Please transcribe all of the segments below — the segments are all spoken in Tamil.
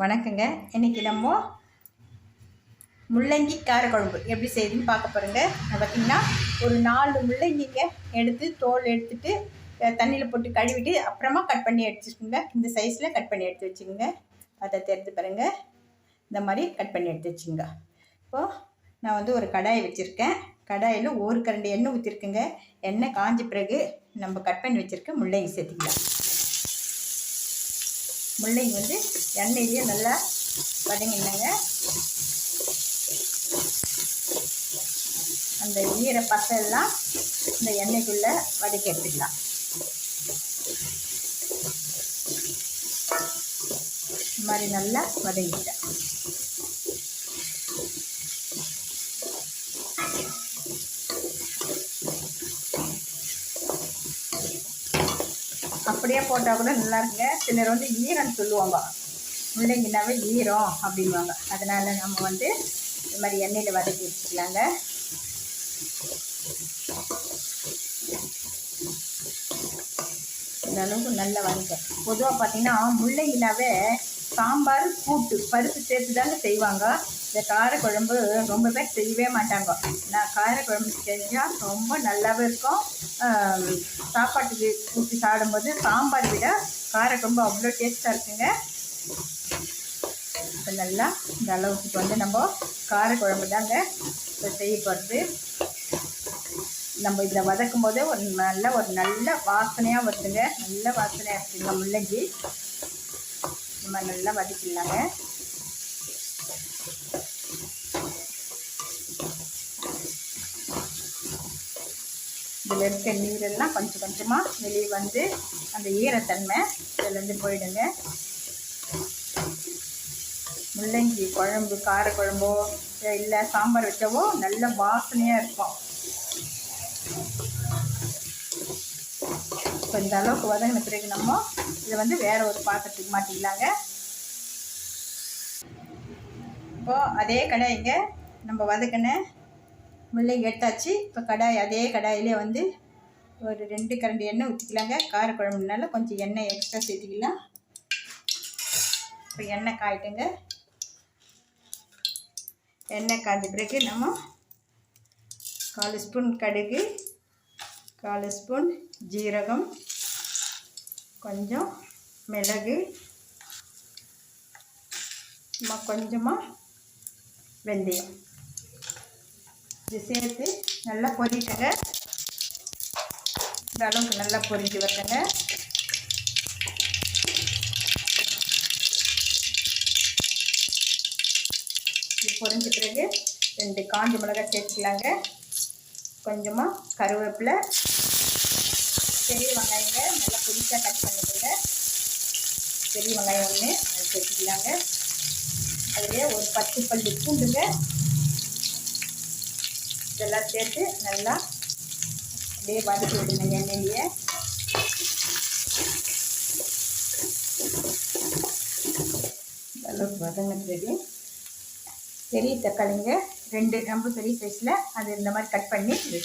வணக்கங்க. இன்றைக்கி நம்ம முள்ளங்கி காரக்குழம்பு எப்படி செய்யுதுன்னு பார்க்க போகிறோங்க பார்த்திங்கன்னா ஒரு நாலு முள்ளங்கிங்க எடுத்து தோல் எடுத்துட்டு தண்ணியில் போட்டு கழுவிட்டு அப்புறமா கட் பண்ணி எடுத்துக்கோங்க. இந்த சைஸில் கட் பண்ணி எடுத்து வச்சுக்கோங்க. அதை தெரிஞ்சு பாருங்க. இந்த மாதிரி கட் பண்ணி எடுத்து வச்சுங்க இப்போது நான் வந்து ஒரு கடாயை வச்சுருக்கேன். கடாயில் ஒரு கரண்டி எண்ணெய் ஊற்றிருக்குங்க எண்ணெய் காஞ்ச பிறகு நம்ம கட் பண்ணி வச்சுருக்க முள்ளங்கி சேர்த்துக்கலாம். முள்ளங்கி வந்து எண்ணெயிலேயே நல்லா வதங்கினாங்க. அந்த ஈர பசெல்லாம் இந்த எண்ணெய்க்குள்ளே வதக்கி எடுத்துக்கலாம். இந்த மாதிரி நல்லா வதங்கிட்டேன். அப்படியே போட்டால் கூட நல்லா இருக்குங்க. சிலர் வந்து ஈரம் சொல்லுவாங்க. முள்ளங்கினாவே ஈரம் அப்படின்வாங்க அதனால் நம்ம வந்து இந்த மாதிரி எண்ணெயில் வதக்கி வச்சுக்கலாங்க. இந்த அளவுக்கு நல்லா வதங்க. பொதுவாக பார்த்தீங்கன்னா முள்ளங்கினாவே சாம்பார் கூட்டு பருப்பு சேர்த்து தாங்க செய்வாங்க. இந்த காரக்குழம்பு ரொம்ப பேர் செய்யவே மாட்டாங்க. நான் காரக்குழம்பு செஞ்சால் ரொம்ப நல்லாவே இருக்கும். சாப்பாட்டுக்கு ஊற்றி சாப்பிடும்போது சாம்பார் விட காரக்குழம்பு அவ்வளோ டேஸ்ட்டாக இருக்குங்க. இப்போ நல்லா இந்த அளவுக்கு வந்து நம்ம காரக்குழம்பு தாங்க இப்போ செய்ய போகிறது நம்ம இதில் வதக்கும் போதே ஒரு நல்ல ஒரு நல்ல வாசனையாக வருதுங்க. நல்ல வாசனையாக இருக்குங்க முள்ளங்கி. நம்ம நல்லா வதக்கிடலாங்க. இதில் இருக்க நீரெல்லாம் கொஞ்சம் கொஞ்சமாக வெளியே வந்து அந்த ஈரத்தன்மை இதிலேருந்து போயிடுங்க. முள்ளங்கி குழம்பு காரக்குழம்போ இல்லை சாம்பார் வச்சவோ நல்ல வாசனையாக இருக்கும். இப்போ இந்த அளவுக்கு வதங்கின பிறகு நம்ம இதை வந்து வேறு ஒரு பாத்திரத்துக்கு மாட்டிக்கலாங்க. இப்போது அதே கடாய்ங்க நம்ம வதக்கின முள்ளங்கி எடுத்தாச்சு. இப்போ கடாய் அதே கடாயிலே வந்து ஒரு ரெண்டு கரண்டி எண்ணெய் ஊற்றிக்கலாங்க காரக்குழம்புனால கொஞ்சம் எண்ணெய் எக்ஸ்ட்ரா சேர்த்துக்கலாம். இப்போ எண்ணெய் காயிட்டுங்க. எண்ணெய் காய்ஞ்ச பிறகு நம்ம கால் ஸ்பூன் கடுகு கால் ஸ்பூன் ஜீரகம் கொஞ்சம் மிளகு. கொஞ்சமாக வெந்தயம். இது சேர்த்து நல்லா பொரிட்டுங்க இந்த அளவுக்கு நல்லா பொரிஞ்சு வரட்டுங்க. இது பொரிஞ்ச பிறகு ரெண்டு காஞ்ச மிளகாய் சேர்த்துக்கலாங்க. கொஞ்சமாக கருவேப்பிலை பெரிய வெங்காயங்க நல்லா புதுசாக கட் பண்ணிக்கோங்க. பெரிய வெங்காயம் ஒன்று அது சேர்த்துக்கலாங்க. அதிலே ஒரு பத்து பல்லு பூண்டுங்க. இதெல்லாம் சேர்த்து நல்லா அப்படியே வதக்கி விடுங்க எண்ணெயிலேயே. அளவுக்கு வதங்கிறது பெரிய தக்காளிங்க ரெண்டு ரொம்ப பெரிய சைஸில் அது இந்த மாதிரி கட் பண்ணி இதை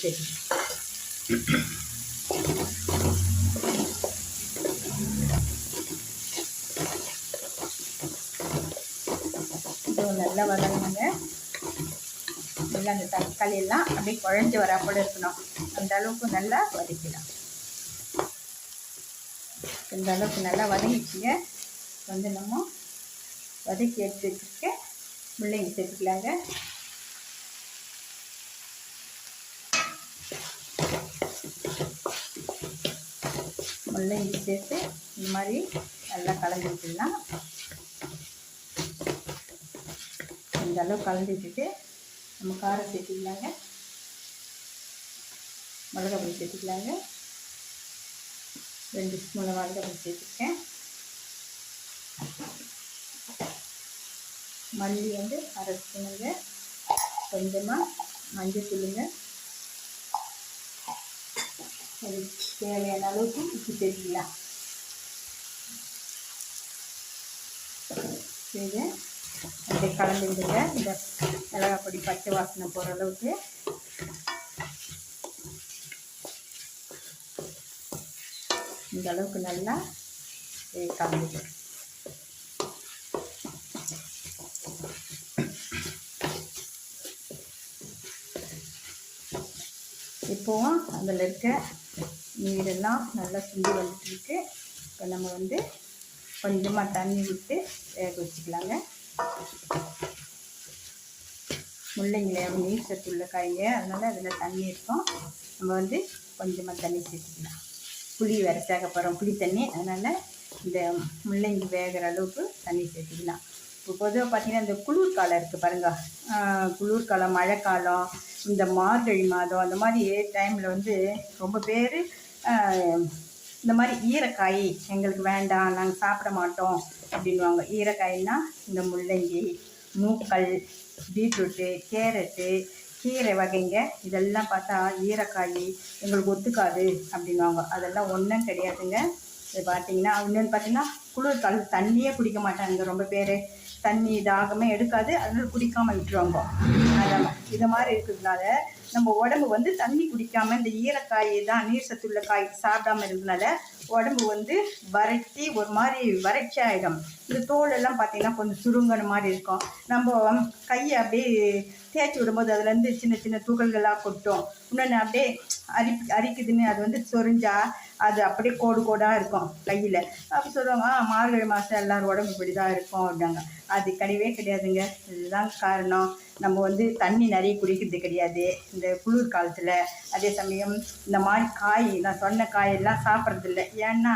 இது நல்லா வதங்குங்க. நல்லா அந்த தக்காளி எல்லாம் அப்படியே குழஞ்சி வரா கூட இருக்கணும். அந்த அளவுக்கு நல்லா வதக்கிடலாம் இந்த அளவுக்கு நல்லா வதங்கிச்சுங்க. வந்து நம்ம வதக்கி எடுத்து வச்சுருக்க முள்ளங்கி சேர்த்துக்கலாங்க. முள்ளங்கி சேர்த்து இந்த மாதிரி நல்லா கலந்து விட்டுடலாம். இந்த அளவு கலந்து விட்டுட்டு நம்ம காரம் சேர்த்துக்கலாங்க. மிளகா பொடி சேர்த்துக்கலாங்க. ரெண்டு ஸ்பூன் மிளகா பொடி சேர்த்துருக்கேன். மல்லி வந்து அரை ஸ்பூனுங்க. கொஞ்சமாக மஞ்சள் தூளுங்க. அது தேவையான அளவுக்கு உப்பு சேர்த்துக்கலாம். இதை அப்படியே கலந்து விடுங்க இந்த மிளகாப்பொடி பச்சை வாசனை போகிற அளவுக்கு. இந்த அளவுக்கு நல்லா கலந்துடும் இப்போவும் அதில் இருக்க நீரெல்லாம் நல்லா சுண்டி வந்துட்டுருக்கு இப்போ நம்ம வந்து கொஞ்சமாக தண்ணி விட்டு வேக வச்சுக்கலாங்க. முள்ளங்கில நீர் சத்து உள்ள காய்ங்க. அதனால் அதில் தண்ணி இருக்கும். நம்ம வந்து கொஞ்சமாக தண்ணி சேர்த்துக்கலாம். புளி வேறு சேர்க்க போகிறோம் புளி தண்ணி. அதனால் இந்த முள்ளங்கி வேகிற அளவுக்கு தண்ணி சேர்த்துக்கலாம். இப்போ பொதுவாக பார்த்திங்கன்னா இந்த குளிர்காலம் இருக்குது பாருங்கள் குளிர்காலம் மழைக்காலம் இந்த மார்கழி மாதம் அந்த மாதிரி டைமில் வந்து ரொம்ப பேர் இந்த மாதிரி ஈரக்காய் எங்களுக்கு வேண்டாம் நாங்கள் சாப்பிட மாட்டோம் அப்படின்வாங்க ஈரக்காய்னா இந்த முள்ளங்கி மூக்கல் பீட்ரூட்டு கேரட்டு கீரை வகைங்க. இதெல்லாம் பார்த்தா ஈரக்காய் எங்களுக்கு ஒத்துக்காது அப்படின்வாங்க அதெல்லாம் ஒன்றும் கிடையாதுங்க. இது பார்த்தீங்கன்னா இன்னொன்று பார்த்தீங்கன்னா குளிர் தண்ணியே குடிக்க மாட்டாங்க ரொம்ப பேர். தண்ணி தாகமே எடுக்காது அதனால குடிக்காமல் விட்டுருவாங்க. அதெல்லாம் இது மாதிரி இருக்கிறதுனால நம்ம உடம்பு வந்து தண்ணி குடிக்காம இந்த ஈரக்காயை தான் நீர் சத்துள்ள காய் சாப்பிடாம இருந்தனால உடம்பு வந்து வறட்சி ஒரு மாதிரி வறட்சி ஆகிடும் இந்த தோலெல்லாம் பார்த்திங்கன்னா பார்த்தீங்கன்னா கொஞ்சம் சுருங்கன மாதிரி இருக்கும். நம்ம கையை அப்படியே தேய்ச்சி விடும்போது அதுலேருந்து சின்ன சின்ன துகள்களாக கொட்டும். இன்னொன்று அப்படியே அரி அரிக்குதுன்னு அது வந்து சொரிஞ்சா அது அப்படியே கோடு கோடாக இருக்கும் கையில். அப்போ சொல்லுவாங்க "ஆ, மார்கழி மாதம் எல்லோரும் உடம்பு இப்படி தான் இருக்கும் அப்படின்னாங்க. அது கிடையவே கிடையாதுங்க. இதுதான் காரணம். நம்ம வந்து தண்ணி நிறைய குடிக்கிறது கிடையாது. இந்த குளிர் காலத்தில். அதே சமயம் இந்த மாதிரி காய் நான் சொன்ன காயெல்லாம் சாப்பிட்றதில்ல. ஏன்னா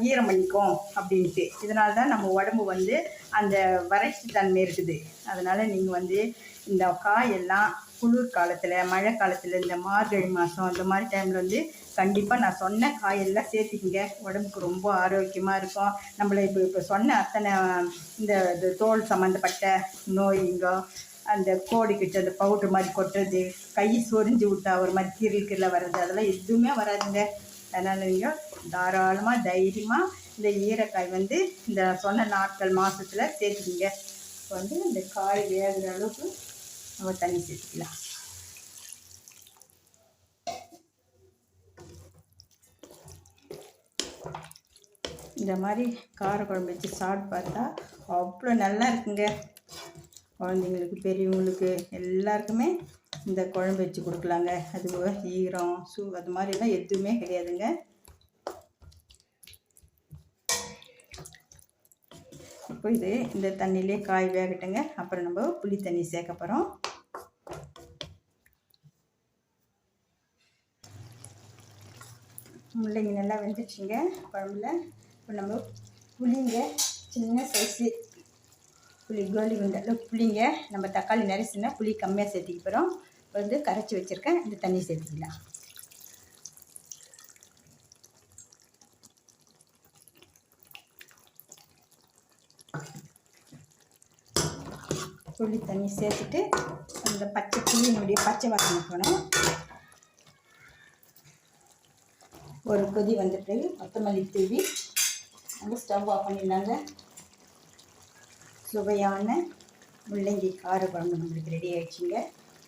ஈரம் பண்ணிக்கும் அப்படின்ட்டு. இதனால தான் நம்ம உடம்பு வந்து அந்த வறட்சி தன்மை இருக்குது. அதனால் நீங்கள் வந்து இந்த காயெல்லாம் குளிர் காலத்தில் மழை காலத்தில் இந்த மார்கழி மாதம் இந்த மாதிரி டைமில் வந்து கண்டிப்பாக நான் சொன்ன காயெல்லாம் சேர்த்திக்கிங்க. உடம்புக்கு ரொம்ப ஆரோக்கியமாக இருக்கும். நம்மளை இப்போ இப்போ சொன்ன அத்தனை இந்த இது தோல் சம்மந்தப்பட்ட நோய்ங்க அந்த கோடிக்கிட்ட அந்த பவுட்ரு மாதிரி கொட்டுறது கை சொரிஞ்சு விட்டா ஒரு மாதிரி கீரல் கீரில் வர்றது அதெல்லாம் எதுவுமே வராதுங்க. அதனால் நீங்கள் தாராளமாக தைரியமாக இந்த ஈரக்காய் வந்து இந்த சொன்ன நாட்கள் மாதத்தில் சேர்த்துக்கிங்க. இப்போ வந்து இந்த காய் வேகிற அளவுக்கு நம்ம தண்ணி சேர்த்துக்கலாம் இந்த மாதிரி கார குழம்பு வச்சு சாப்பிட்டு பார்த்தா அவ்வளோ நல்லா இருக்குங்க. குழந்தைங்களுக்கு பெரியவங்களுக்கு எல்லாருக்குமே இந்த குழம்பு வச்சு கொடுக்கலாங்க. அது ஈரம் சூ அது மாதிரிலாம் எதுவுமே கிடையாதுங்க. இப்போ இது இந்த தண்ணியிலே காய் வேகட்டுங்க. அப்புறம் நம்ம புளி தண்ணி சேர்க்க போகிறோம் முள்ளைங்க நல்லா வெந்துச்சுங்க குழம்புல இப்போ நம்ம புளிங்க சின்ன சைஸு புளி கோலி குண்டு புளிங்க நம்ம தக்காளி நரிசுனா புளி கம்மியாக சேர்த்திக்க போகிறோம் வந்து கரைச்சி வச்சுருக்கேன் இந்த தண்ணி சேர்த்துக்கலாம். புளி தண்ணி சேர்த்துட்டு அந்த பச்சை புளியினுடைய பச்சை வாசனை போகணும் ஒரு கொதி வந்த பிறகு கொத்தமல்லி தூவி நம்ம ஸ்டவ் ஆஃப் பண்ணிடலாங்க. சுவையான முள்ளங்கி கார குழம்பு நம்மளுக்கு ரெடி ஆகிடுச்சிங்க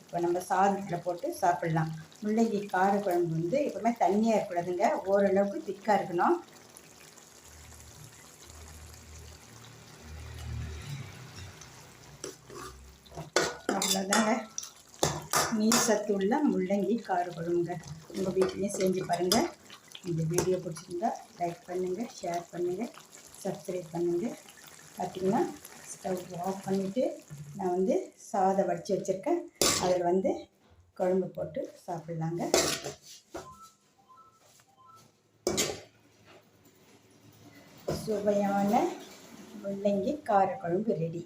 இப்போ நம்ம சாதத்தில் போட்டு சாப்பிட்லாம். முள்ளங்கி கார குழம்பு வந்து எப்பவுமே தண்ணியாக இருக்கக்கூடாதுங்க. ஓரளவுக்கு திக்காக இருக்கணும். அவ்வளோதாங்க நீர் சத்து உள்ள முள்ளங்கி கார குழம்புங்க. உங்கள் வீட்லேயும் செஞ்சு பாருங்கள் இந்த வீடியோ பிடிச்சிருந்தா லைக் பண்ணுங்கள் ஷேர் பண்ணுங்கள் சப்ஸ்கிரைப் பண்ணுங்கள் பார்த்தீங்கன்னா ஸ்டவ் ஆஃப் பண்ணிவிட்டு நான் வந்து சாதம் வடித்து வச்சுருக்கேன். அதில் வந்து குழம்பு போட்டு சாப்பிட்லாங்க. சுவையான முள்ளங்கி கார குழம்பு ரெடி